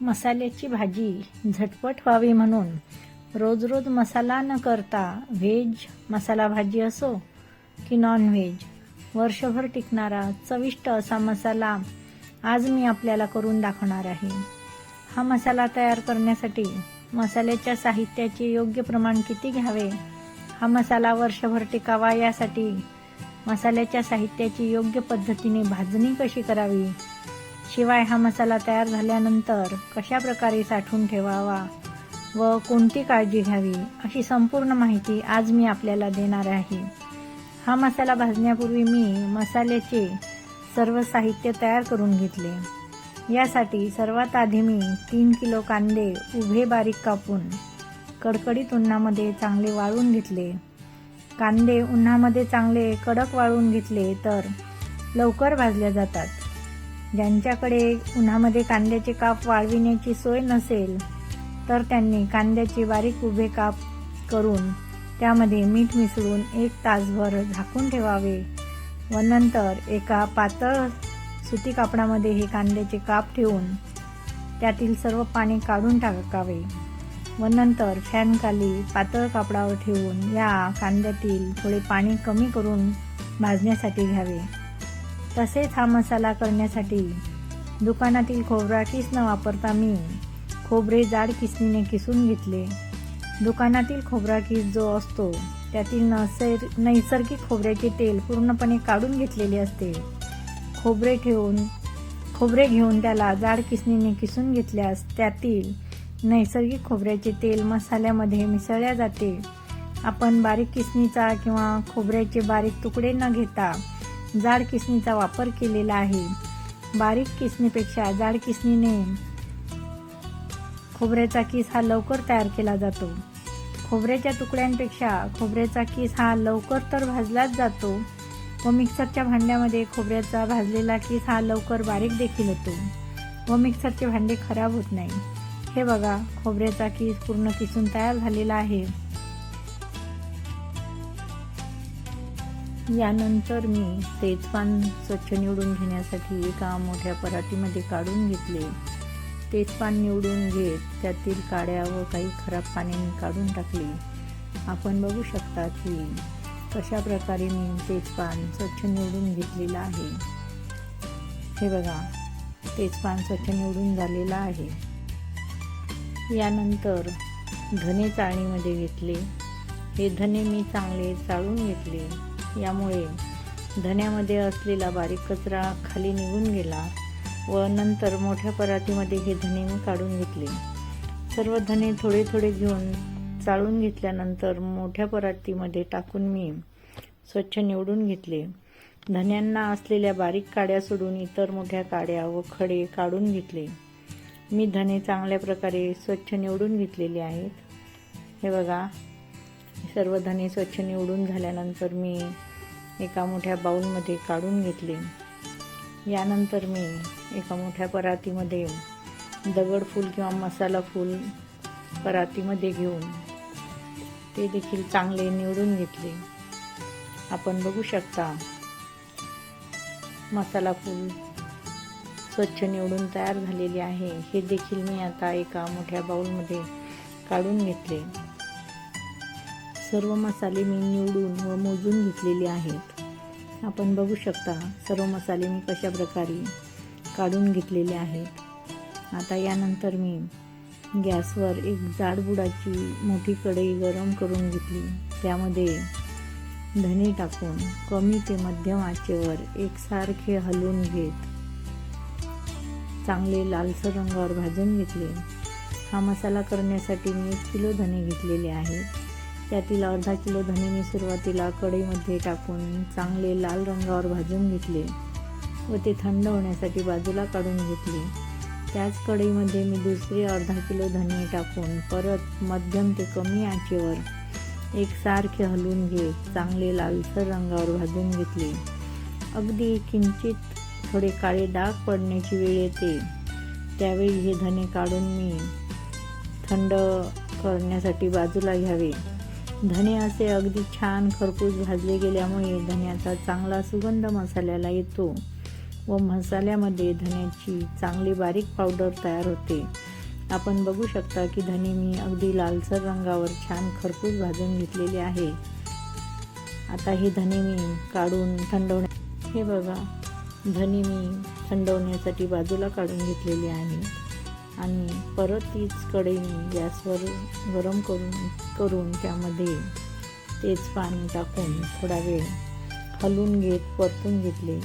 मसाल्याची भाजी झटपट व्हावी म्हणून रोज रोज मसाला न करता व्हेज मसाला भाजी असो की नॉन व्हेज वर्षभर टिकणारा चविष्ट असा मसाला आज मी आपल्याला करून दाखवणार आहे. हा मसाला तयार करण्यासाठी मसाल्याच्या साहित्याचे योग्य प्रमाण किती घ्यावे? हा मसाला वर्षभर टिकावा यासाठी मसाल्याच्या साहित्याची योग्य पद्धतीने भाजणी कशी करावी? शिवाय हा मसाला तयार झाल्यानंतर कशा प्रकारे साठवून ठेवावा व कोणती काळजी घ्यावी अशी संपूर्ण माहिती आज मी आपल्याला देणार आहे. हा मसाला भाजण्यापूर्वी मी मसाल्याचे सर्व साहित्य तयार करून घेतले. यासाठी सर्वात आधी मी तीन किलो कांदे उभे बारीक कापून कडकडीत उन्हामध्ये चांगले वाळून घेतले. कांदे उन्हामध्ये चांगले कडक वाळून घेतले तर लवकर भाजल्या जातात. ज्यांच्याकडे उन्हामध्ये कांद्याचे काप वाळविण्याची सोय नसेल तर त्यांनी कांद्याचे बारीक उभे काप करून त्यामध्ये मीठ मिसळून एक तासभर झाकून ठेवावे. व नंतर एका पातळ सुती कापडामध्ये हे कांद्याचे काप ठेवून त्यातील सर्व पाणी काढून टाकावे. व नंतर फॅनखाली पातळ कापडावर ठेवून या कांद्यातील थोडे पाणी कमी करून भाजण्यासाठी घ्यावे. तसेच हा मसाला करण्यासाठी? दुकानातील खोबरा किस न वापरता मी खोबरे जाड किसणीने किसून घेतले. दुकानातील खोबरा किस जो असतो त्यातील नसैर नैसर्गिक खोबऱ्याचे तेल पूर्णपणे काढून घेतलेले असते. खोबरे ठेवून खोबरे घेऊन त्याला जाड किसणीने किसून घेतल्यास त्यातील नैसर्गिक खोबऱ्याचे तेल मसाल्यामध्ये मिसळल्या जाते. आपण बारीक किसणीचा किंवा खोबऱ्याचे बारीक तुकडे न घेता जाड किसणीचा वापर केलेला आहे. बारीक किसणीपेक्षा जाड किसणीने खोबऱ्याचा किस हा लवकर तयार केला जातो. खोबऱ्याच्या तुकड्यांपेक्षा खोबऱ्याचा किस हा लवकर तर भाजलाच जातो व मिक्सरच्या भांड्यामध्ये खोबऱ्याचा भाजलेला किस हा लवकर बारीक देखील होतो व मिक्सरचे भांडे खराब होत नाही. हे बघा खोबऱ्याचा किस पूर्ण किसून तयार झालेला आहे. यानंतर मी तेजपान स्वच्छ निवडून घेण्यासाठी एका मोठ्या परातीमध्ये काढून घेतले. तेजपान निवडून घेत त्यातील काड्या व काही खराब पाणी मी काढून टाकले. आपण बघू शकता की कशा प्रकारे मी तेजपान स्वच्छ निवडून घेतलेलं आहे. हे बघा तेजपान स्वच्छ निवडून झालेलं आहे. यानंतर धने चाळणीमध्ये घेतले. हे धने मी चांगले चाळून घेतले. यामुळे धण्यामध्ये असलेला बारीक कचरा खाली निघून गेला व नंतर मोठ्या परातीमध्ये हे धने मी काढून घेतले. सर्व धने थोडे थोडे घेऊन चाळून घेतल्यानंतर मोठ्या परातीमध्ये टाकून मी स्वच्छ निवडून घेतले. धन्यांना असलेल्या बारीक काड्या सोडून इतर मोठ्या काड्या व खडे काढून घेतले. मी धने चांगल्या प्रकारे स्वच्छ निवडून घेतलेले आहेत. हे बघा सर्व धने स्वच्छ निवडून झाल्यानंतर मी एका मोठ्या बाऊलमध्ये काढून घेतले. यानंतर मी एका मोठ्या परातीमध्ये दगड फूल किंवा मसाला फूल परातीमध्ये घेऊन ते देखील चांगले निवडून घेतले. आपण बघू शकता मसाला फूल स्वच्छ निवडून तयार झालेले आहे. हे देखील मी आता एका मोठ्या बाऊलमध्ये काढून घेतले. सर्व मसाले मी निवडून व मोजून घेतलेले आहेत. आपण बघू शकता सर्व मसाले मी कशा प्रकारे काढून घेतलेले आहेत. आता यानंतर मी गॅसवर एक जाडबुडाची मोठी कढई गरम करून घेतली. त्यामध्ये धने टाकून कमी ते मध्यम आचेवर एकसारखे हलवून घेत चांगले लालसर रंगावर भाजून घेतले. हा मसाला करण्यासाठी मी एक किलो धने घेतलेले आहेत. त्यातील अर्धा किलो धने मी सुरुवातीला कढईमध्ये टाकून चांगले लाल रंगावर भाजून घेतले व ते थंड होण्यासाठी बाजूला काढून घेतले. त्याच कढईमध्ये मी दुसरे अर्धा किलो धने टाकून परत मध्यम ते कमी आचेवर एकसारखे हलवून घेत चांगले लालसर रंगावर भाजून घेतले. अगदी किंचित थोडे काळे डाग पडण्याची वेळ येते. त्यावेळी हे धने काढून मी थंड करण्यासाठी बाजूला घ्यावे. धने असे अगदी छान खरपूस भाजले गेल्यामुळे धन्याचा चांगला सुगंध मसाल्याला येतो व मसाल्यामध्ये धन्याची चांगली बारीक पावडर तयार होते. आपण बघू शकता की धने मी अगदी लालसर रंगावर छान खरपूस भाजून घेतलेले आहे. आता हे धने मी काढून थंडवण्या हे बघा धने मी थंडवण्यासाठी बाजूला काढून घेतलेली आहे. आणि परत तीच कढई गॅसवर गरम करून करून त्यामध्ये तेजपान टाकून थोडा वेळ हलवून घेत परतून घेतले.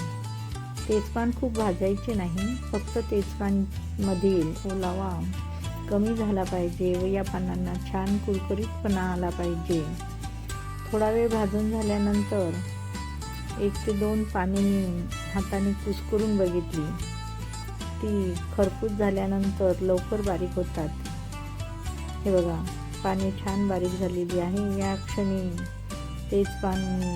तेजपान खूप भाजायचे नाही फक्त तेजपानमधील ओलावा कमी झाला पाहिजे व या पानांना छान कुरकुरीतपणा आला पाहिजे. थोडा वेळ भाजून झाल्यानंतर एक ते दोन पाने मी हाताने कुस्करून बघितली. ती खरपूस झाल्यानंतर लवकर बारीक होतात. हे बघा पाने छान बारीक झालेली आहे. या क्षणी तेच पाणी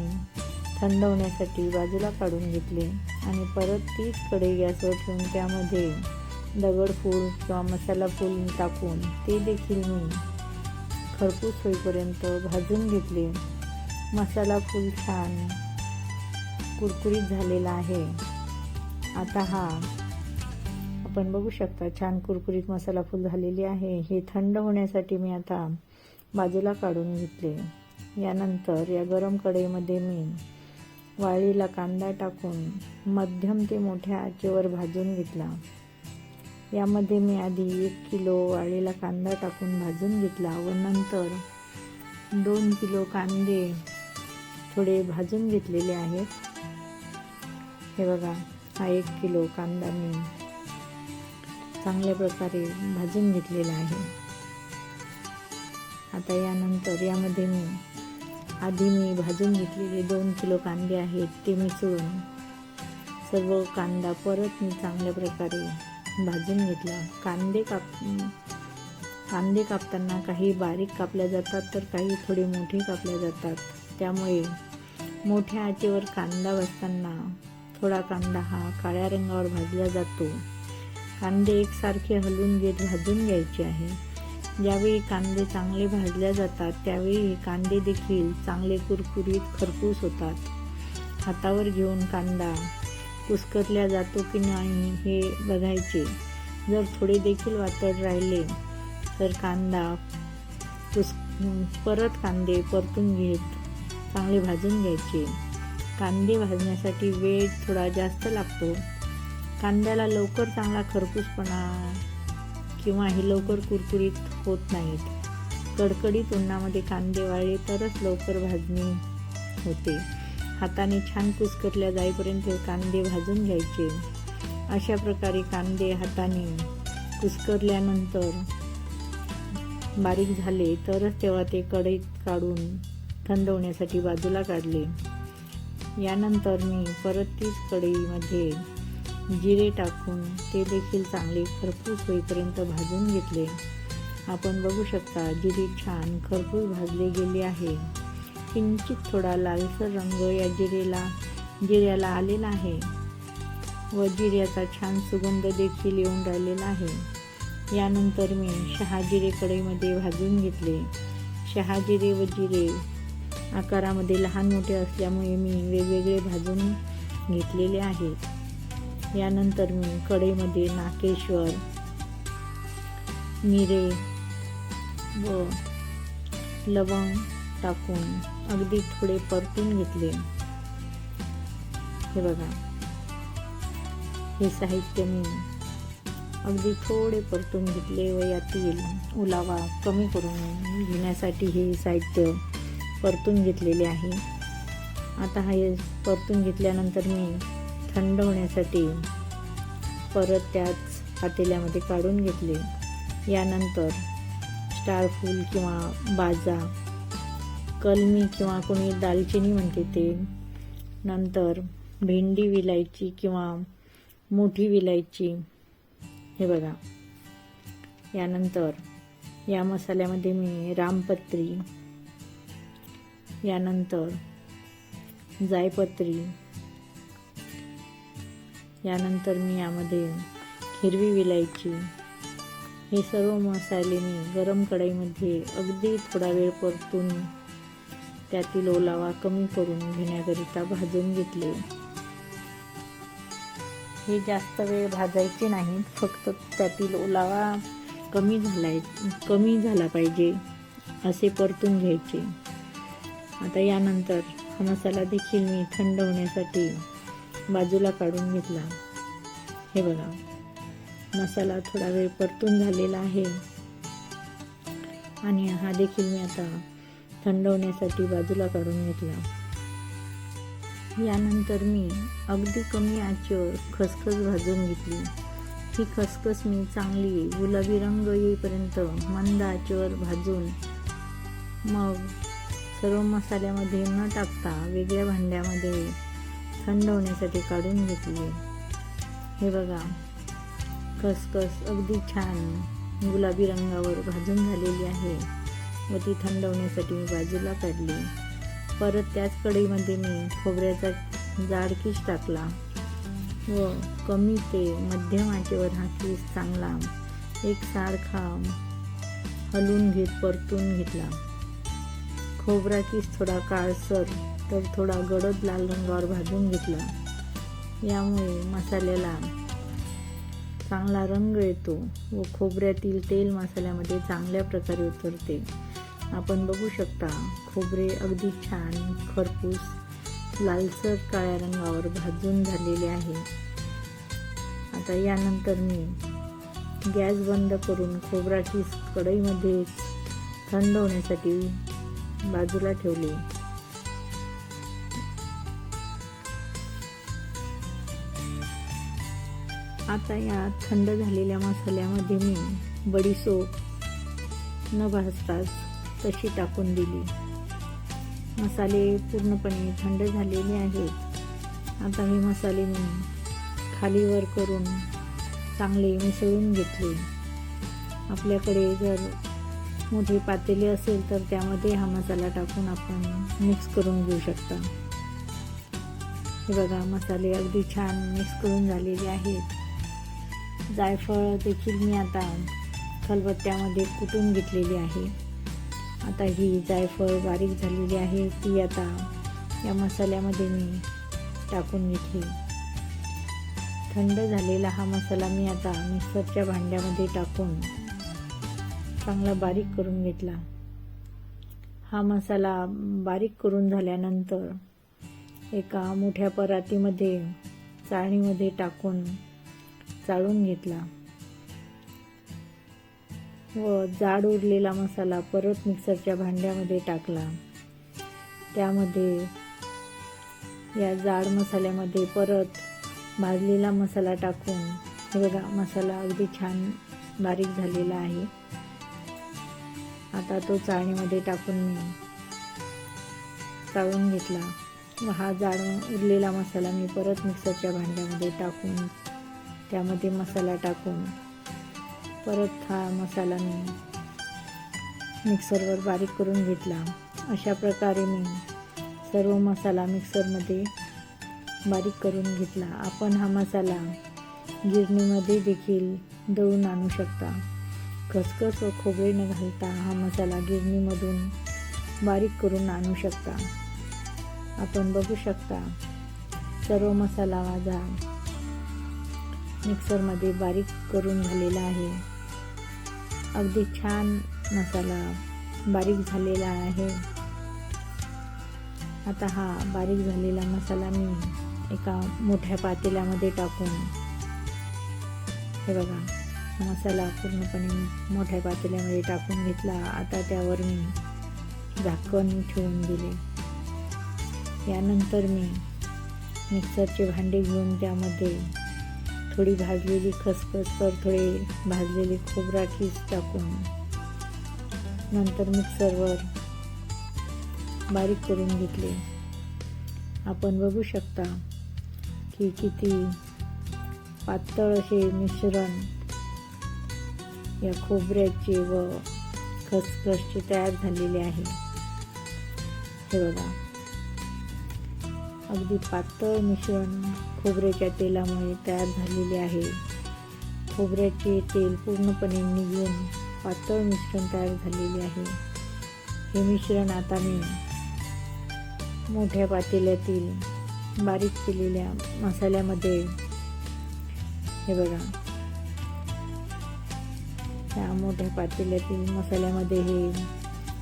थंड होण्यासाठी बाजूला काढून घेतले आणि परत तीच कडे गॅसवर ठेवून त्यामध्ये दगडफूल किंवा मसाला फूल टाकून ते देखील मी खरपूस होईपर्यंत भाजून घेतले. मसाला फूल छान कुरकुरीत झालेला आहे. आता हा आपण बघू शकता. छान कुरकुरीत मसाला फुल झालेली आहे. हे थंड होण्यासाठी मी आता बाजूला काढून घेतले. यानंतर या गरम कढईमध्ये मी वाळीला कांदा टाकून मध्यम ते मोठ्या आचेवर भाजून घेतला. यामध्ये मी आधी एक किलो वाळीला कांदा टाकून भाजून घेतला व नंतर दोन किलो कांदे थोडे भाजून घेतलेले आहेत. हे बघा हा एक किलो कांदा मी चांगल्या प्रकारे भाजून घेतलेला आहे. आता यानंतर यामध्ये मी आधी मी भाजून घेतलेले दोन किलो कांदे आहेत ते मिसळून सर्व कांदा परत मी चांगल्या प्रकारे भाजून घेतला. कांदे काप कांदे कापताना काही बारीक कापल्या जातात तर काही थोडे मोठे कापल्या जातात. त्यामुळे मोठ्या आचेवर कांदा बसताना थोडा कांदा हा काळ्या रंगावर भाजला जातो. कांदे एकसारखे हलवून घेत भाजून घ्यायचे आहे. ज्यावेळी कांदे चांगले भाजल्या जातात त्यावेळी कांदे देखील चांगले कुरकुरीत खरपूस होतात. हातावर घेऊन कांदा कुस्करल्या जातो की नाही हे बघायचे. जर थोडे देखील वातड राहिले तर कांदा कुस परत कांदे परतून घेत चांगले भाजून घ्यायचे. कांदे भाजण्यासाठी वेळ थोडा जास्त लागतो. कांद्याला लवकर चांगला खरपूसपणा किंवा हे लवकर कुरकुरीत होत नाहीत. कडकडीत उन्हामध्ये कांदे वाळले तरच लवकर भाजणी होते. हाताने छान कुसकटल्या जाईपर्यंत कांदे भाजून घ्यायचे. अशा प्रकारे कांदे हाताने कुसकरल्यानंतर बारीक झाले तरच तेव्हा ते कढईत काढून थंड होण्यासाठी बाजूला काढले. यानंतर मी परत तीच कढईमध्ये जिरे टाकून ते देखील चांगले खरपूस होईपर्यंत भाजून घेतले. आपण बघू शकता जिरे छान खरपूस भाजले गेले आहे. किंचित थोडा लालसर रंग या जिरेला जिऱ्याला आलेला आहे. व जिऱ्याचा छान सुगंध देखील येऊन राहिलेला आहे. यानंतर मी शहाजिरे कढईमध्ये भाजून घेतले. शहाजिरे व जिरे आकारामध्ये लहान मोठे असल्यामुळे मी वेगवेगळे भाजून घेतलेले आहेत. यानंतर मी कडेमध्ये नाकेश्वर मिरे व लवंग टाकून अगदी थोडे परतून घेतले. हे बघा. हे साहित्य मी अगदी थोडे परतून घेतले व यातील ओलावा कमी करून घेण्यासाठी हे साहित्य परतून घेतलेले आहे. आता हे परतून घेतल्यानंतर मी थंड होण्यासाठी परत त्याच पातेल्यामध्ये काढून घेतले. यानंतर स्टारफूल किंवा बाजा कलमी किंवा कोणी दालचिनी म्हणते ते. नंतर भेंडी विलायची किंवा मोठी विलायची. हे बघा. यानंतर या मसाल्यामध्ये मी रामपत्री. यानंतर जायपत्री. यानंतर मी यामध्ये हिरवी विलायची हे सर्व मसाले मी गरम कढईमध्ये अगदी थोडा वेळ परतून त्यातील ओलावा कमी करून घेण्याकरिता भाजून घेतले. हे जास्त वेळ भाजायचे नाहीत फक्त त्यातील ओलावा कमी झालाय कमी झाला पाहिजे असे परतून घ्यायचे. आता यानंतर हा मसाला देखील मी थंड होण्यासाठी बाजूला काढून घेतला. हे बघा मसाला थोडा वेळ परतून झालेला आहे. आणि हा देखील मी आता थंड होण्यासाठी बाजूला काढून घेतला. यानंतर मी अगदी कमी आचेवर खसखस भाजून घेतली. ही खसखस मी चांगली गुलाबी रंग येईपर्यंत मंद आचेवर भाजून मग सर्व मसाल्यामध्ये न टाकता वेगळ्या भांड्यामध्ये थंड होण्यासाठी काढून घेतली. हे बघा. खसखस अगदी छान गुलाबी रंगावर भाजून झालेली आहे. व ती थंड होण्यासाठी मी बाजूला काढली. परत त्याच कढईमध्ये मी खोबऱ्याचा जाड किस टाकला. व कमी ते मध्यम आचेवर हा किस चांगला एक सारखा हलवून घेत परतून घेतला. खोबरा किस थोडा काळसर तर थोडा गडद लाल रंगावर भाजून घेतला. यामुळे मसाल्याला चांगला रंग येतो व खोबऱ्यातील तेल मसाल्यामध्ये चांगल्या प्रकारे उतरते. आपण बघू शकता खोबरे अगदी छान खरपूस लालसर काळ्या रंगावर भाजून झालेले आहे. आता यानंतर मी गॅस बंद करून खोबराची कढईमध्ये थंड होण्यासाठी बाजूला ठेवली. आता या थंड झालेल्या मसाल्यामध्ये मी बडीसोप न भाजताच तशी टाकून दिली. मसाले पूर्णपणे थंड झालेले आहेत. आता हे मसाले मी खालीवर करून चांगले मिसळून घेतले. आपल्याकडे जर मोठे पातेले असेल तर त्यामध्ये हा मसाला टाकून आपण मिक्स करून घेऊ शकता. हे बघा मसाले अगदी छान मिक्स करून झालेले आहेत. जायफळ देखील मी आता खलबत्त्यामध्ये कुटून घेतलेली आहे. आता ही जायफळ बारीक झालेली आहे ती आता या मसाल्यामध्ये मी टाकून घेतली. थंड झालेला हा मसाला मी आता मिक्सरच्या भांड्यामध्ये टाकून चांगला बारीक करून घेतला. हा मसाला बारीक करून झाल्यानंतर एका मोठ्या परातीमध्ये चाळणीमध्ये टाकून चाळून घेतला. व जाड उरलेला मसाला परत मिक्सरच्या भांड्यामध्ये टाकला. त्यामध्ये या जाड मसाल्यामध्ये परत भाजलेला मसाला टाकून हे बघा मसाला अगदी छान बारीक झालेला आहे. आता तो चाळणीमध्ये टाकून मी चाळून घेतला. व हा जाड उरलेला मसाला मी परत मिक्सरच्या भांड्यामध्ये टाकून त्यामध्ये मसाला टाकून परत हा मसाला मी मिक्सरवर बारीक करून घेतला. अशा प्रकारे मी सर्व मसाला मिक्सरमध्ये बारीक करून घेतला. आपण हा मसाला गिरणीमध्ये देखील दळून आणू शकता. खसखस व खोबरे न घालता हा मसाला गिरणीमधून बारीक करून आणू शकता. आपण बघू शकता सर्व मसाला माझा मिक्सरमध्ये बारीक करून झालेला आहे. अगदी छान मसाला बारीक झालेला आहे. आता हा बारीक झालेला मसाला मी एका मोठ्या पातेल्यामध्ये टाकून हे बघा मसाला पूर्णपणे मोठ्या पातेल्यामध्ये टाकून घेतला. आता त्यावर मी झाकण ठेवून दिले. यानंतर मी मिक्सरचे भांडे घेऊन त्यामध्ये थोडी भाजलेली खसखसवर थोडे भाजलेली खोबरा किस टाकून नंतर मिक्सरवर बारीक करून घेतले. आपण बघू शकता की किती पातळ असे मिश्रण या खोबऱ्याचे व खसखसचे तयार झालेले आहे. हे बघा. अगदी पातळ मिश्रण खोबऱ्याच्या तेलामुळे तयार झालेले आहे. खोबऱ्याचे तेल पूर्णपणे निघून पातळ मिश्रण तयार झालेले आहे. हे मिश्रण आता मी मोठ्या पातेल्यातील बारीक केलेल्या मसाल्यामध्ये हे बघा. त्या मोठ्या पातेल्यातील मसाल्यामध्ये हे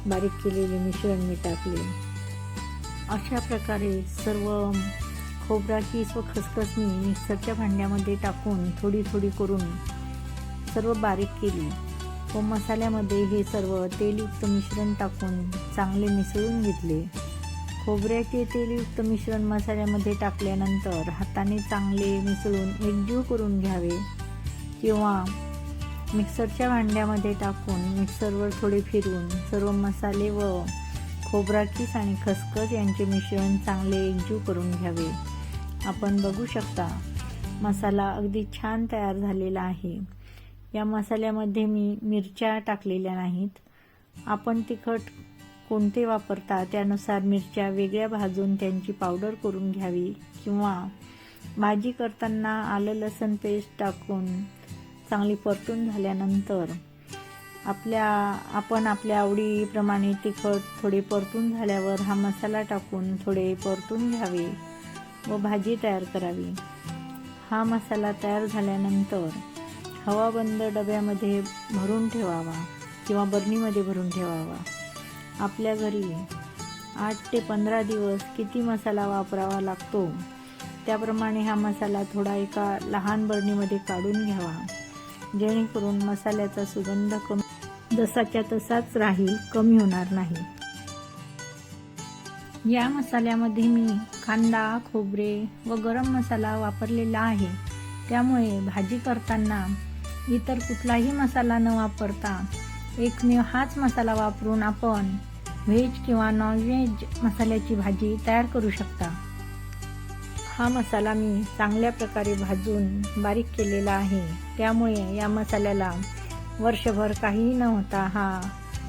बारीक केलेले मिश्रण मी टाकले. अशा प्रकारे सर्व खोबरा किस व खसखस मी मिक्सरच्या भांड्यामध्ये टाकून थोडी थोडी करून सर्व बारीक केली. व मसाल्यामध्ये हे सर्व तेलयुक्त मिश्रण टाकून चांगले मिसळून घेतले. खोबऱ्याचे तेलयुक्त मिश्रण मसाल्यामध्ये टाकल्यानंतर हाताने चांगले मिसळून एकजीव करून घ्यावे. किंवा मिक्सरच्या भांड्यामध्ये टाकून मिक्सरवर थोडे फिरून सर्व मसाले व खोबरा आणि खसखस यांचे मिश्रण चांगले एकजीव करून घ्यावे. आपण बघू शकता मसाला अगदी छान तयार झालेला आहे. या मसाल्यामध्ये मी मिरच्या टाकलेल्या नाहीत. आपण तिखट कोणते वापरता त्यानुसार मिरच्या वेगळ्या भाजून त्यांची पावडर करून घ्यावी किंवा भाजी करताना आलं लसण पेस्ट टाकून चांगली परतून झाल्यानंतर आपल्या आपण आपल्या आवडीप्रमाणे तिखट थोडे परतून झाल्यावर हा मसाला टाकून थोडे परतून घ्यावे व भाजी तयार करावी. हा मसाला तयार झाल्यानंतर हवाबंद डब्यामध्ये भरून ठेवावा किंवा बरणीमध्ये भरून ठेवावा. आपल्या घरी आठ ते पंधरा दिवस किती मसाला वापरावा लागतो त्याप्रमाणे हा मसाला थोडा एका लहान बरणीमध्ये काढून घ्यावा. जेणेकरून मसाल्याचा सुगंध कमी जसाच्या तसाच राहील कमी होणार नाही. या मसाल्यामध्ये मी कांदा खोबरे व गरम मसाला वापरलेला आहे. त्यामुळे भाजी करताना इतर कुठलाही मसाला न वापरता एकमेव हाच मसाला वापरून आपण व्हेज किंवा नॉनव्हेज मसाल्याची भाजी तयार करू शकता. हा मसाला मी चांगल्या प्रकारे भाजून बारीक केलेला आहे. त्यामुळे या मसाल्याला वर्षभर काहीही न होता हा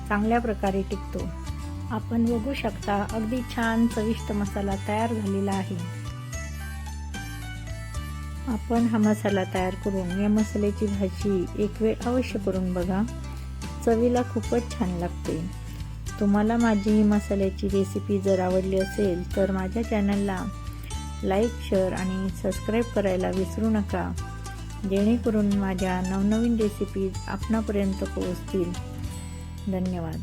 चांगल्या प्रकारे टिकतो. आपण बघू शकता अगदी छान चविष्ट मसाला तयार झालेला आहे. आपण हा मसाला तयार करून या मसाल्याची भाजी एक वेळ अवश्य करून बघा. चवीला खूपच छान लागते. तुम्हाला माझी ही मसाल्याची रेसिपी जर आवडली असेल तर माझ्या चॅनलला लाईक शेअर आणि सबस्क्राईब करायला विसरू नका. जेणेकरून माझ्या नवनवीन रेसिपीज आपणापर्यंत पोहोचतील. धन्यवाद.